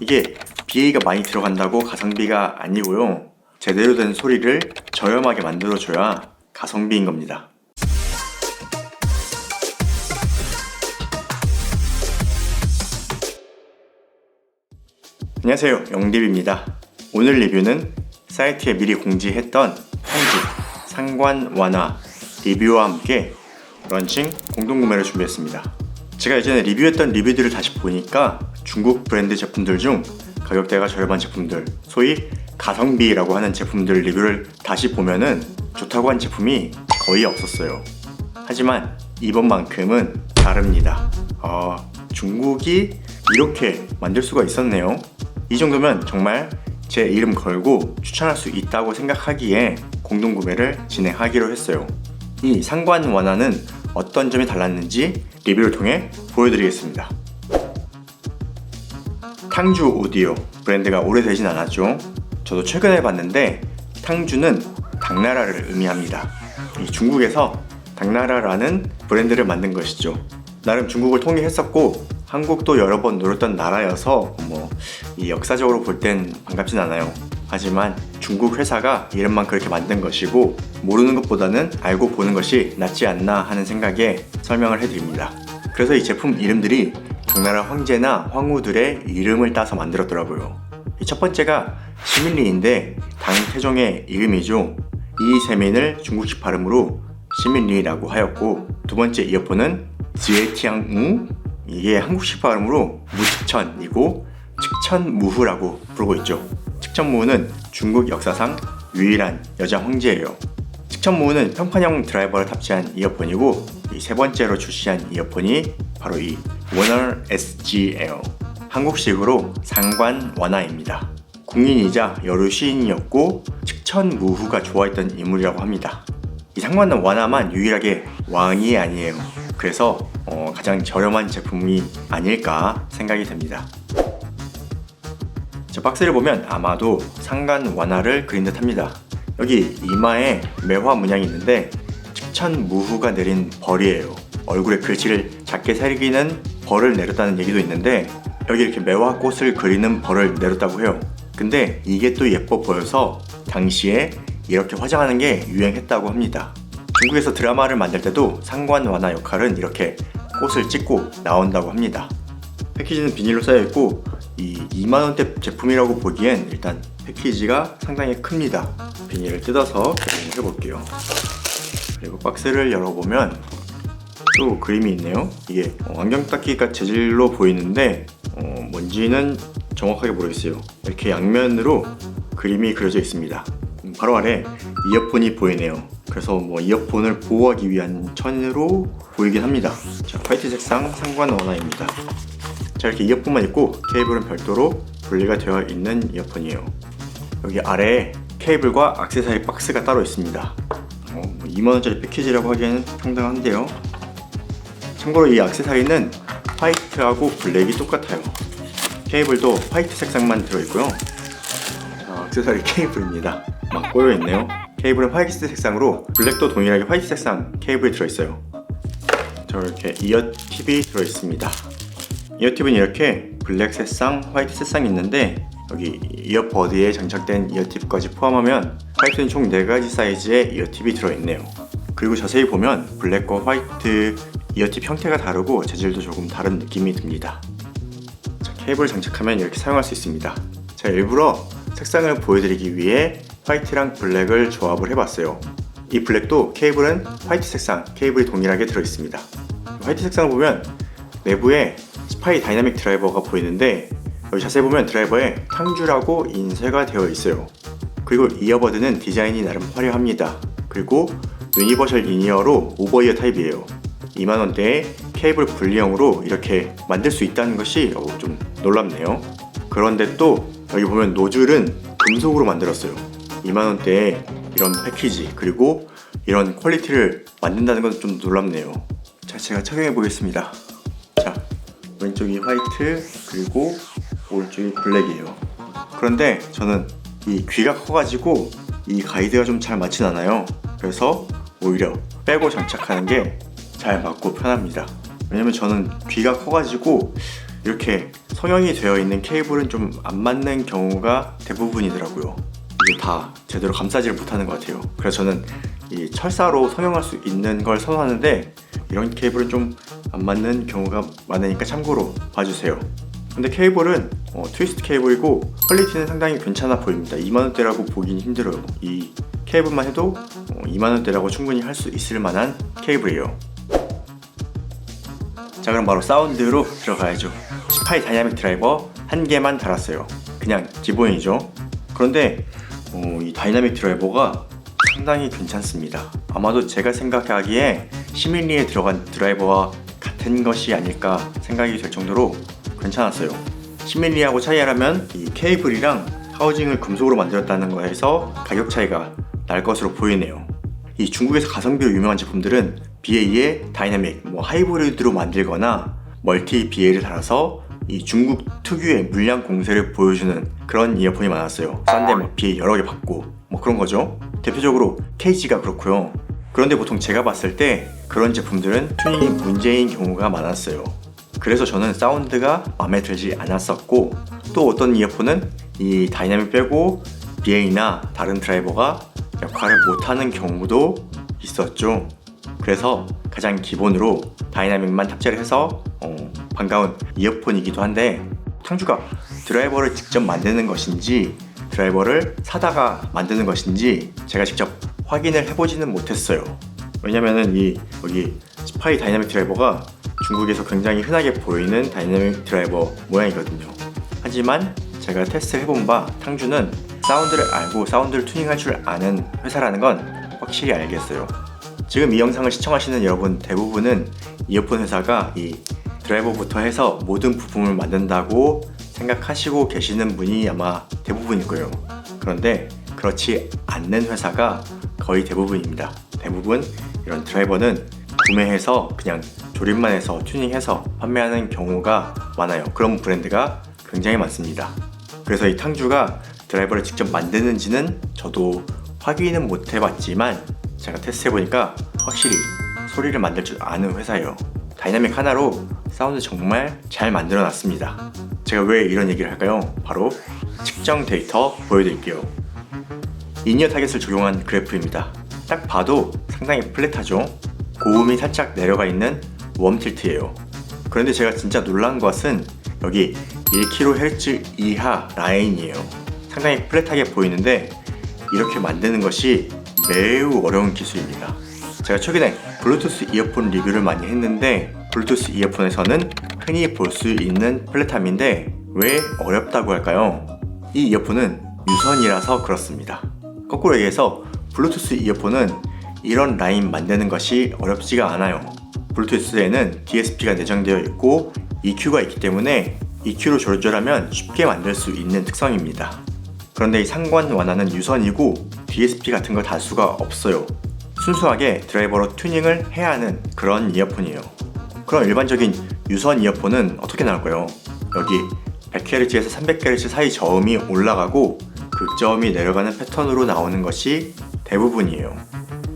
이게 BA가 많이 들어간다고 가성비가 아니고요. 제대로 된 소리를 저렴하게 만들어줘야 가성비인 겁니다. 안녕하세요. 영립입니다. 오늘 리뷰는 사이트에 미리 공지했던 한집 상관 완화 리뷰와 함께 런칭 공동 구매를 준비했습니다. 제가 예전에 리뷰했던 리뷰들을 다시 보니까 중국 브랜드 제품들 중 가격대가 저렴한 제품들, 소위 가성비라고 하는 제품들 리뷰를 다시 보면은 좋다고 한 제품이 거의 없었어요. 하지만 이번만큼은 다릅니다. 아, 중국이 이렇게 만들 수가 있었네요. 이 정도면 정말 제 이름 걸고 추천할 수 있다고 생각하기에 공동 구매를 진행하기로 했어요. 이 상관 완화는 어떤 점이 달랐는지 리뷰를 통해 보여드리겠습니다. 탕주 오디오 브랜드가 오래되진 않았죠. 저도 최근에 봤는데 탕주는 당나라를 의미합니다. 이 중국에서 당나라라는 브랜드를 만든 것이죠. 나름 중국을 통일했었고 한국도 여러 번 노렸던 나라여서 뭐 이 역사적으로 볼 땐 반갑진 않아요. 하지만 중국 회사가 이름만 그렇게 만든 것이고 모르는 것보다는 알고 보는 것이 낫지 않나 하는 생각에 설명을 해드립니다. 그래서 이 제품 이름들이 당나라 황제나 황후들의 이름을 따서 만들었더라고요. 이첫 번째가 시민리인데 당 태종의 이름이죠. 이 세민을 중국식 발음으로 시민리라고 하였고 두 번째 이어폰은 지에티앙우 이게 한국식 발음으로 무측천이고 측천무후라고 부르고 있죠. 측천무후는 중국 역사상 유일한 여자 황제예요. 측천무후는 평판형 드라이버를 탑재한 이어폰이고 이 세 번째로 출시한 이어폰이 바로 이 워너 SGL 한국식으로 상관 완화입니다. 궁인이자 여류 시인이었고 측천무후가 좋아했던 인물이라고 합니다. 이 상관 완화만 유일하게 왕이 아니에요. 그래서 어, 가장 저렴한 제품이 아닐까 생각이 됩니다. 저 박스를 보면 아마도 상관 완화를 그린 듯 합니다. 여기 이마에 매화 문양이 있는데 측천무후가 내린 벌이에요. 얼굴에 글씨를 작게 새기는 벌을 내렸다는 얘기도 있는데 여기 이렇게 매화 꽃을 그리는 벌을 내렸다고 해요. 근데 이게 또 예뻐 보여서 당시에 이렇게 화장하는 게 유행했다고 합니다. 중국에서 드라마를 만들 때도 상관 완화 역할은 이렇게 꽃을 찍고 나온다고 합니다. 패키지는 비닐로 쌓여 있고 이 2만 원대 제품이라고 보기엔 일단 패키지가 상당히 큽니다. 비닐을 뜯어서 개봉해 볼게요. 그리고 박스를 열어보면 또 그림이 있네요. 이게 어, 안경 닦기가 재질로 보이는데 어, 뭔지는 정확하게 모르겠어요. 이렇게 양면으로 그림이 그려져 있습니다. 음, 바로 아래 이어폰이 보이네요. 그래서 뭐 이어폰을 보호하기 위한 천으로 보이긴 합니다. 자, 화이트 색상 상관 원화입니다. 자 이렇게 이어폰만 있고 케이블은 별도로 분리가 되어 있는 이어폰이에요. 여기 아래에 케이블과 액세서리 박스가 따로 있습니다. 어, 뭐 2만원짜리 패키지라고 하기에는 상당한데요. 참고로 이 액세서리는 화이트하고 블랙이 똑같아요. 케이블도 화이트 색상만 들어있고요. 자, 액세서리 케이블입니다. 막 꼬여있네요. 케이블은 화이트 색상으로 블랙도 동일하게 화이트 색상 케이블이 들어있어요. 저렇게 이어 팁이 들어있습니다. 이어팁은 이렇게 블랙 색상, 화이트 색상이 있는데 여기 이어버드에 장착된 이어팁까지 포함하면 화이트는 총 4가지 사이즈의 이어팁이 들어있네요. 그리고 자세히 보면 블랙과 화이트 이어팁 형태가 다르고 재질도 조금 다른 느낌이 듭니다. 자, 케이블 장착하면 이렇게 사용할 수 있습니다. 제가 일부러 색상을 보여드리기 위해 화이트랑 블랙을 조합을 해봤어요. 이 블랙도 케이블은 화이트 색상, 케이블이 동일하게 들어있습니다. 화이트 색상을 보면 내부에 스파이 다이나믹 드라이버가 보이는데 여기 자세히 보면 드라이버에 탕주라고 인쇄가 되어 있어요. 그리고 이어버드는 디자인이 나름 화려합니다. 그리고 유니버셜 인이어로 오버이어 타입이에요. 2만원대에 케이블 분리형으로 이렇게 만들 수 있다는 것이 어, 좀 놀랍네요. 그런데 또 여기 보면 노즐은 금속으로 만들었어요. 2만원대에 이런 패키지 그리고 이런 퀄리티를 만든다는 건 좀 놀랍네요. 자, 제가 착용해 보겠습니다. 자, 왼쪽이 화이트 그리고 오른쪽이 블랙이에요. 그런데 저는 이 귀가 커가지고 이 가이드가 좀 잘 맞진 않아요. 그래서 오히려 빼고 장착하는 게 잘 맞고 편합니다. 왜냐면 저는 귀가 커가지고 이렇게 성형이 되어 있는 케이블은 좀 안 맞는 경우가 대부분이더라고요. 이게 다 제대로 감싸지를 못하는 것 같아요. 그래서 저는 이 철사로 성형할 수 있는 걸 선호하는데 이런 케이블은 좀 안 맞는 경우가 많으니까 참고로 봐주세요. 근데 케이블은 어, 트위스트 케이블이고 퀄리티는 상당히 괜찮아 보입니다. 2만원대라고 보긴 힘들어요. 이 케이블만 해도 어, 2만원대라고 충분히 할 수 있을 만한 케이블이에요. 자 그럼 바로 사운드로 들어가야죠. 스파이 다이나믹 드라이버 한 개만 달았어요. 그냥 기본이죠. 그런데 어, 이 다이나믹 드라이버가 상당히 괜찮습니다. 아마도 제가 생각하기에 10mm에 들어간 드라이버와 같은 것이 아닐까 생각이 될 정도로 괜찮았어요. 10mm하고 차이하려면 이 케이블이랑 하우징을 금속으로 만들었다는 거에서 가격 차이가 날 것으로 보이네요. 이 중국에서 가성비로 유명한 제품들은 BA에 다이나믹, 뭐 하이브리드로 만들거나 멀티 BA를 달아서 이 중국 특유의 물량 공세를 보여주는 그런 이어폰이 많았어요. 싼데 막 BA 여러 개 받고 뭐 그런 거죠. 대표적으로 KG가 그렇고요. 그런데 보통 제가 봤을 때 그런 제품들은 튜닝이 문제인 경우가 많았어요. 그래서 저는 사운드가 마음에 들지 않았었고 또 어떤 이어폰은 이 다이나믹 빼고 BA나 다른 드라이버가 역할을 못하는 경우도 있었죠. 그래서 가장 기본으로 다이나믹만 탑재를 해서 어, 반가운 이어폰이기도 한데 창주가 드라이버를 직접 만드는 것인지 드라이버를 사다가 만드는 것인지 제가 직접 확인을 해보지는 못했어요. 왜냐면은 이 여기 스파이 다이나믹 드라이버가 중국에서 굉장히 흔하게 보이는 다이나믹 드라이버 모양이거든요. 하지만 제가 테스트 해본 바 탕주는 사운드를 알고 사운드를 튜닝할 줄 아는 회사라는 건 확실히 알겠어요. 지금 이 영상을 시청하시는 여러분 대부분은 이어폰 회사가 이 드라이버부터 해서 모든 부품을 만든다고 생각하시고 계시는 분이 아마 대부분일 거예요. 그런데 그렇지 않는 회사가 거의 대부분입니다. 대부분 이런 드라이버는 구매해서 그냥 조립만 해서 튜닝해서 판매하는 경우가 많아요. 그런 브랜드가 굉장히 많습니다. 그래서 이 탕주가 드라이버를 직접 만드는지는 저도 확인은 못 해봤지만 제가 테스트 해보니까 확실히 소리를 만들 줄 아는 회사예요. 다이나믹 하나로 사운드 정말 잘 만들어 놨습니다. 제가 왜 이런 얘기를 할까요? 바로 측정 데이터 보여드릴게요. 이니어 타겟을 적용한 그래프입니다. 딱 봐도 상당히 플랫하죠? 고음이 살짝 내려가 있는 웜 틸트예요. 그런데 제가 진짜 놀란 것은 여기 1kHz 이하 라인이에요. 상당히 플랫하게 보이는데 이렇게 만드는 것이 매우 어려운 기술입니다. 제가 최근에 블루투스 이어폰 리뷰를 많이 했는데 블루투스 이어폰에서는 흔히 볼 수 있는 플랫함인데 왜 어렵다고 할까요? 이 이어폰은 유선이라서 그렇습니다. 거꾸로 얘기해서 블루투스 이어폰은 이런 라인 만드는 것이 어렵지가 않아요. 블루투스에는 DSP가 내장되어 있고 EQ가 있기 때문에 EQ로 조절하면 쉽게 만들 수 있는 특성입니다. 그런데 이 상관 완화는 유선이고 DSP 같은 거달 수가 없어요. 순수하게 드라이버로 튜닝을 해야 하는 그런 이어폰이에요. 그럼 일반적인 유선 이어폰은 어떻게 나올까요? 여기 100Hz에서 300Hz 사이 저음이 올라가고 극저음이 내려가는 패턴으로 나오는 것이 대부분이에요.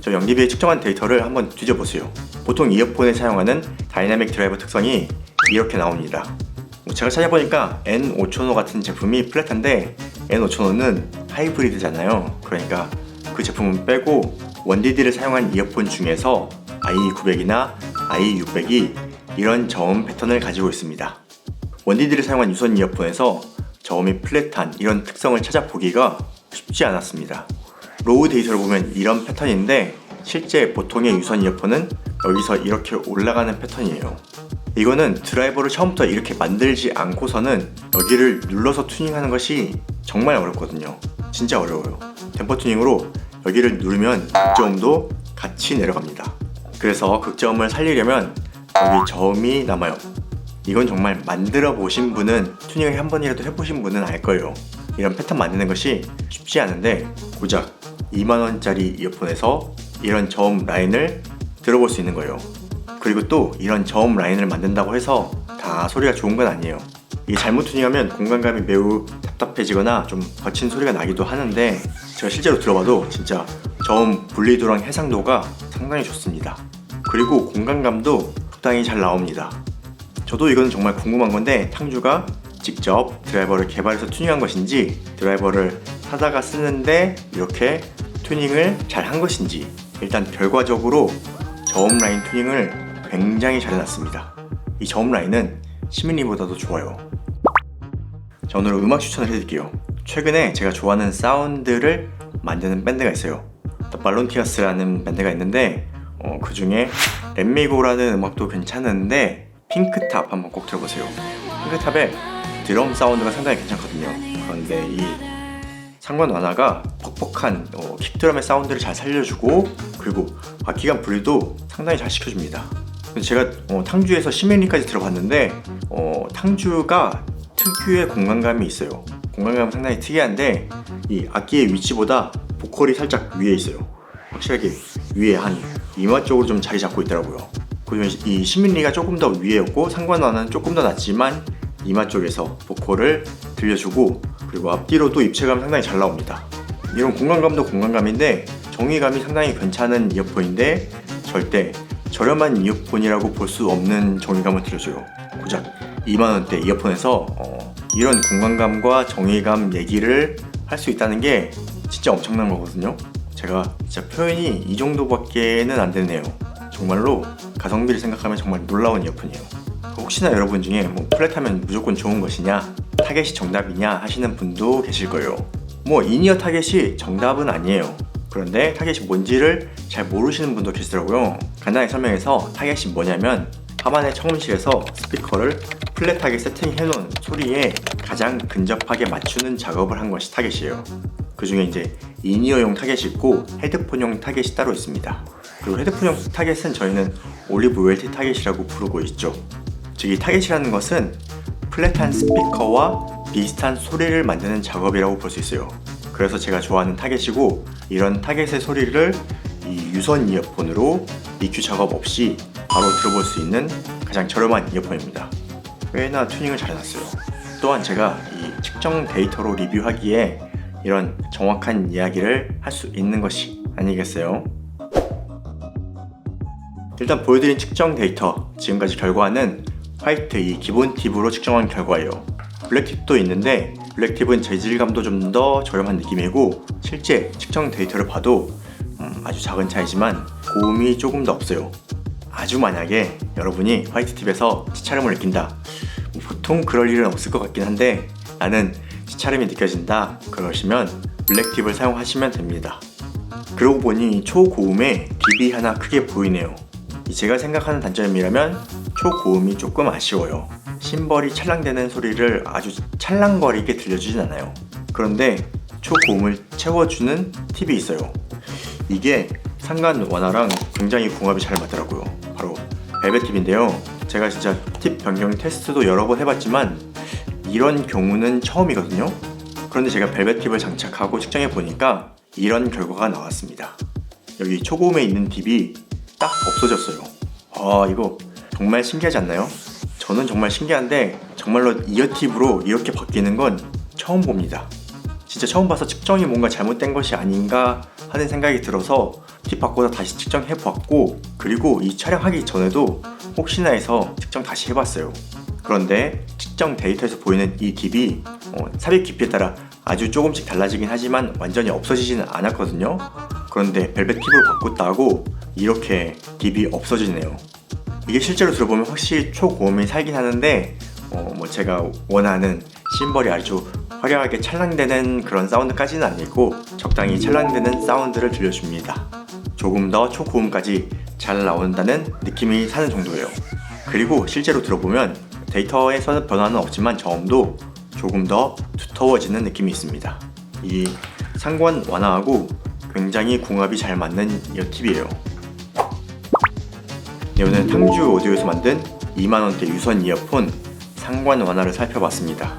저 영디비의 측정한 데이터를 한번 뒤져보세요. 보통 이어폰에 사용하는 다이나믹 드라이버 특성이 이렇게 나옵니다. 뭐 제가 찾아보니까 N5005 같은 제품이 플랫한데 N5005는 하이브리드잖아요. 그러니까 그 제품은 빼고 원디디를 사용한 이어폰 중에서 IE900이나 IE600이 이런 저음 패턴을 가지고 있습니다. 원디디를 사용한 유선 이어폰에서 저음이 플랫한 이런 특성을 찾아보기가 쉽지 않았습니다. 로우 데이터를 보면 이런 패턴인데 실제 보통의 유선 이어폰은 여기서 이렇게 올라가는 패턴이에요. 이거는 드라이버를 처음부터 이렇게 만들지 않고서는 여기를 눌러서 튜닝하는 것이 정말 어렵거든요. 진짜 어려워요. 템포 튜닝으로 여기를 누르면 극저음도 같이 내려갑니다. 그래서 극저음을 살리려면 여기 저음이 남아요. 이건 정말 만들어 보신 분은 튜닝을 한 번이라도 해보신 분은 알 거예요. 이런 패턴 만드는 것이 쉽지 않은데 고작 2만원짜리 이어폰에서 이런 저음 라인을 들어볼 수 있는 거예요. 그리고 또 이런 저음 라인을 만든다고 해서 다 소리가 좋은 건 아니에요. 이게 잘못 튜닝하면 공간감이 매우 답답해지거나 좀 거친 소리가 나기도 하는데 제가 실제로 들어봐도 진짜 저음 분리도랑 해상도가 상당히 좋습니다. 그리고 공간감도 적당히 잘 나옵니다. 저도 이건 정말 궁금한 건데 탕주가 직접 드라이버를 개발해서 튜닝한 것인지 드라이버를 사다가 쓰는데 이렇게 튜닝을 잘 한 것인지 일단 결과적으로 저음 라인 튜닝을 굉장히 잘 해놨습니다. 이 저음 라인은 시민리보다도 좋아요. 자 오늘 음악 추천을 해드릴게요. 최근에 제가 좋아하는 사운드를 만드는 밴드가 있어요. The Volunteers라는 밴드가 있는데 어, 그 중에 렛미고라는 음악도 괜찮은데 핑크탑 한번 꼭 들어보세요. 핑크탑의 드럼 사운드가 상당히 괜찮거든요. 그런데 이 상관 완화가 퍽퍽한 어, 킥드럼의 사운드를 잘 살려주고 그리고 바퀴감 분리도 상당히 잘 시켜줍니다. 제가 어, 탕주에서 시멜리까지 들어봤는데 어, 탕주가 특유의 공간감이 있어요. 공간감은 상당히 특이한데 이 악기의 위치보다 보컬이 살짝 위에 있어요. 확실하게 위에 한 이마 쪽으로 좀 자리 잡고 있더라고요. 그리고 이 시민리가 조금 더 위에였고 상관화는 조금 더 낮지만 이마 쪽에서 보컬을 들려주고 그리고 앞뒤로도 입체감이 상당히 잘 나옵니다. 이런 공간감도 공간감인데 정의감이 상당히 괜찮은 이어폰인데 절대 저렴한 이어폰이라고 볼 수 없는 정의감을 들려줘요. 고작 2만원대 이어폰에서 어, 이런 공간감과 정의감 얘기를 할 수 있다는 게 진짜 엄청난 거거든요. 제가 진짜 표현이 이 정도밖에는 안 되네요. 정말로 가성비를 생각하면 정말 놀라운 이어폰이에요. 혹시나 여러분 중에 뭐 플랫하면 무조건 좋은 것이냐, 타겟이 정답이냐 하시는 분도 계실 거예요. 뭐 인이어 타겟이 정답은 아니에요. 그런데 타겟이 뭔지를 잘 모르시는 분도 계시더라고요. 간단히 설명해서 타겟이 뭐냐면 하반의 청음실에서 스피커를 플랫하게 세팅해 놓은 소리에 가장 근접하게 맞추는 작업을 한 것이 타겟이에요. 그 중에 이제 인이어용 타겟이 있고 헤드폰용 타겟이 따로 있습니다. 그리고 헤드폰용 타겟은 저희는 올리브 웰티 타겟이라고 부르고 있죠. 즉 이 타겟이라는 것은 플랫한 스피커와 비슷한 소리를 만드는 작업이라고 볼 수 있어요. 그래서 제가 좋아하는 타겟이고 이런 타겟의 소리를 이 유선 이어폰으로 EQ 작업 없이 바로 들어볼 수 있는 가장 저렴한 이어폰입니다. 꽤나 튜닝을 잘 해놨어요. 또한 제가 이 측정 데이터로 리뷰하기에 이런 정확한 이야기를 할 수 있는 것이 아니겠어요? 일단 보여드린 측정 데이터 지금까지 결과는 화이트 이 기본 팁으로 측정한 결과예요. 블랙 팁도 있는데 블랙 팁은 재질감도 좀 더 저렴한 느낌이고 실제 측정 데이터를 봐도 음, 아주 작은 차이지만 고음이 조금 더 없어요. 아주 만약에 여러분이 화이트 팁에서 시차름을 느낀다. 뭐 보통 그럴 일은 없을 것 같긴 한데 나는 시차름이 느껴진다. 그러시면 블랙 팁을 사용하시면 됩니다. 그러고 보니 초고음에 딥이 하나 크게 보이네요. 이 제가 생각하는 단점이라면 초고음이 조금 아쉬워요. 심벌이 찰랑대는 소리를 아주 찰랑거리게 들려주진 않아요. 그런데 초고음을 채워주는 팁이 있어요. 이게 상관 완화랑 굉장히 궁합이 잘 맞더라고요. 바로 벨벳 팁인데요. 제가 진짜 팁 변경 테스트도 여러 번 해봤지만 이런 경우는 처음이거든요. 그런데 제가 벨벳 팁을 장착하고 측정해 보니까 이런 결과가 나왔습니다. 여기 초고음에 있는 팁이 딱 없어졌어요. 아 이거 정말 신기하지 않나요? 저는 정말 신기한데 정말로 이어 팁으로 이렇게 바뀌는 건 처음 봅니다. 진짜 처음 봐서 측정이 뭔가 잘못된 것이 아닌가 하는 생각이 들어서 팁 바꿔서 다시 측정해 보았고 그리고 이 촬영하기 전에도 혹시나 해서 측정 다시 해봤어요. 그런데 측정 데이터에서 보이는 이 팁이 어, 삽입 깊이에 따라 아주 조금씩 달라지긴 하지만 완전히 없어지지는 않았거든요. 그런데 벨벳 팁으로 바꿨다고 이렇게 딥이 없어지네요. 이게 실제로 들어보면 확실히 초고음이 살긴 하는데 어, 뭐 제가 원하는 심벌이 아주 화려하게 찰랑대는 그런 사운드까지는 아니고 적당히 찰랑대는 사운드를 들려줍니다. 조금 더 초고음까지 잘 나온다는 느낌이 사는 정도예요. 그리고 실제로 들어보면 데이터에서 변화는 없지만 저음도 조금 더 두터워지는 느낌이 있습니다. 이 상관 완화하고 굉장히 궁합이 잘 맞는 이어 팁이에요. 네, 오늘 탕주 오디오에서 만든 2만원대 유선 이어폰 상관 완화를 살펴봤습니다.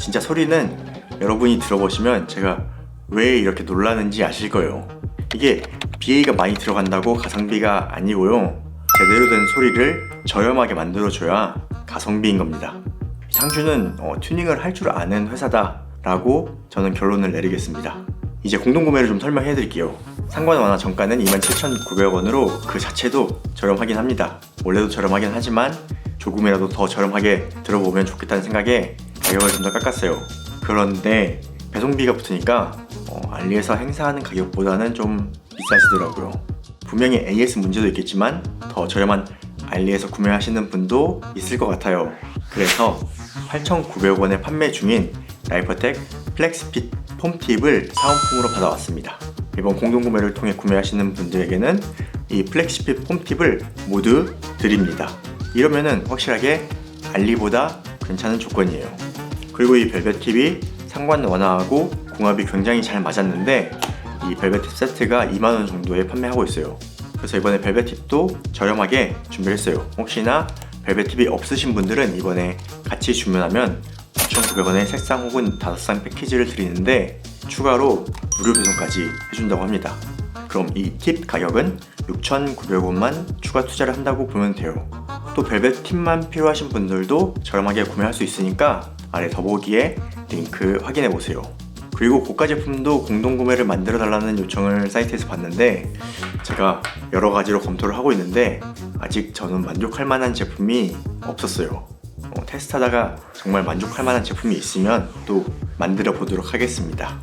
진짜 소리는 여러분이 들어보시면 제가 왜 이렇게 놀라는지 아실 거예요. 이게 BA가 많이 들어간다고 가성비가 아니고요. 제대로 된 소리를 저렴하게 만들어줘야 가성비인 겁니다. 상주는 어, 튜닝을 할 줄 아는 회사다라고 저는 결론을 내리겠습니다. 이제 공동구매를 좀 설명해 드릴게요. 상관 완화 정가는 27,900원으로 그 자체도 저렴하긴 합니다. 원래도 저렴하긴 하지만 조금이라도 더 저렴하게 들어보면 좋겠다는 생각에 가격을 좀 더 깎았어요. 그런데 배송비가 붙으니까 어, 알리에서 행사하는 가격보다는 좀 비싸지더라고요. 분명히 AS 문제도 있겠지만 더 저렴한 알리에서 구매하시는 분도 있을 것 같아요. 그래서 8,900원에 판매 중인 라이퍼텍 플렉스핏 폼팁을 사은품으로 받아왔습니다. 이번 공동구매를 통해 구매하시는 분들에게는 이 플렉스핏 폼팁을 모두 드립니다. 이러면은 확실하게 알리보다 괜찮은 조건이에요. 그리고 이 벨벳 팁이 상관 완화하고 궁합이 굉장히 잘 맞았는데 이 벨벳 팁 세트가 2만원 정도에 판매하고 있어요. 그래서 이번에 벨벳 팁도 저렴하게 준비를 했어요. 혹시나 벨벳 팁이 없으신 분들은 이번에 같이 주문하면 9,900원의 색상 혹은 다섯 상 패키지를 드리는데 추가로 무료 배송까지 해준다고 합니다. 그럼 이 팁 가격은 6,900원만 추가 투자를 한다고 보면 돼요. 또 벨벳 팁만 필요하신 분들도 저렴하게 구매할 수 있으니까 아래 더보기에 링크 확인해 보세요. 그리고 고가 제품도 공동 구매를 만들어 달라는 요청을 사이트에서 봤는데 제가 여러 가지로 검토를 하고 있는데 아직 저는 만족할 만한 제품이 없었어요. 어, 테스트하다가 정말 만족할 만한 제품이 있으면 또 만들어 보도록 하겠습니다.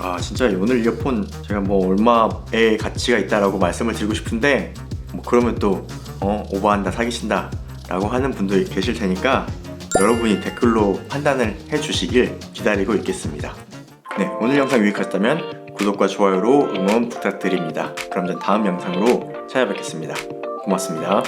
아 진짜 오늘 이어폰 제가 뭐 얼마의 가치가 있다라고 말씀을 드리고 싶은데 뭐 그러면 또 어, 오버한다 사기친다 라고 하는 분도 계실 테니까 여러분이 댓글로 판단을 해주시길 기다리고 있겠습니다. 네 오늘 영상 유익하셨다면 구독과 좋아요로 응원 부탁드립니다. 그럼 전 다음 영상으로 찾아뵙겠습니다. 고맙습니다.